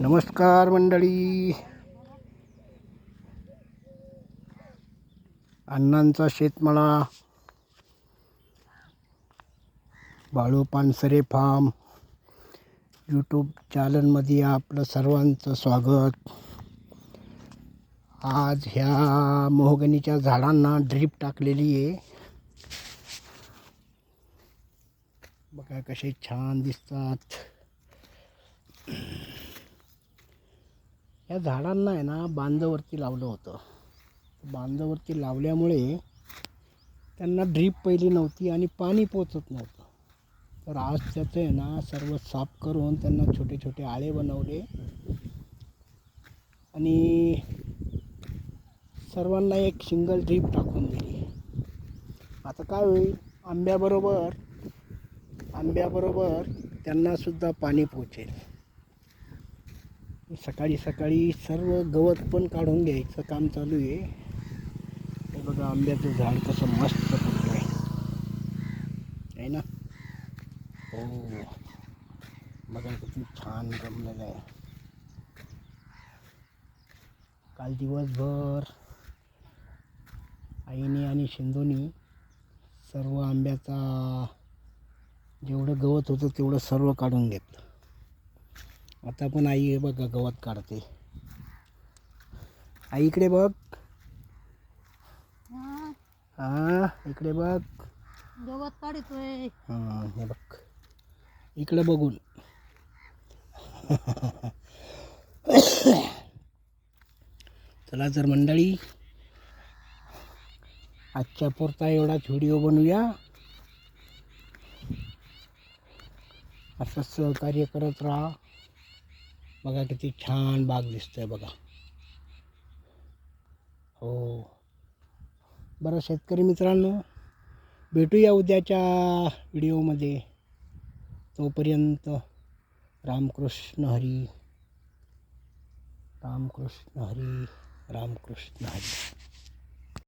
नमस्कार मंडळी. अण्णांचा शेतमाळा बाळू पानसरे फार्म यूट्यूब चॅनलमध्ये आपलं सर्वांचं स्वागत. आज ह्या मोहगणीच्या झाडांना ड्रीप टाकलेली आहे. बघा कसे छान दिसतात. या झाडांना आहे ना बांधावरती लावलं होतं. बांधावरती लावल्यामुळे त्यांना ड्रीप पहिली नव्हती आणि पाणी पोचत नव्हतं. तर आज त्याचं आहे ना सर्व साफ करून त्यांना छोटे छोटे आळे बनवले. आणि सर्वांना एक सिंगल ड्रीप टाकून दिली. आता काय होईल? आंब्याबरोबर आंब्याबरोबर त्यांनासुद्धा पाणी पोचेल. सकाळी सकाळी सर्व गवत पण काढून घ्यायचं काम चालू आहे. हे बघा आंब्याचं झाड कसं मस्त फुटलं आहे आहे ना? हो. बघा किती छान जमलेलं आहे. काल दिवसभर आईने आणि शिंदोनी सर्व आंब्याचा जेवढं गवत होतं तेवढं सर्व काढून घेतलं. आता पण आई हे बघा गवत काढते. आई इकडे बघ. हा, इकडे बघ. गवत काढतोय. हां हे बघ. इकडे बघून. चला तर मंडळी आजच्या पुरता एवढाच व्हिडिओ बनवूया. असं सहकार्य करत राहा. बघा किती छान बाग दिसतोय बघा. हो. बरं शेतकरी मित्रांनो भेटूया उद्याच्या व्हिडिओमध्ये. तोपर्यंत रामकृष्ण हरी. रामकृष्ण हरी रामकृष्ण हरी.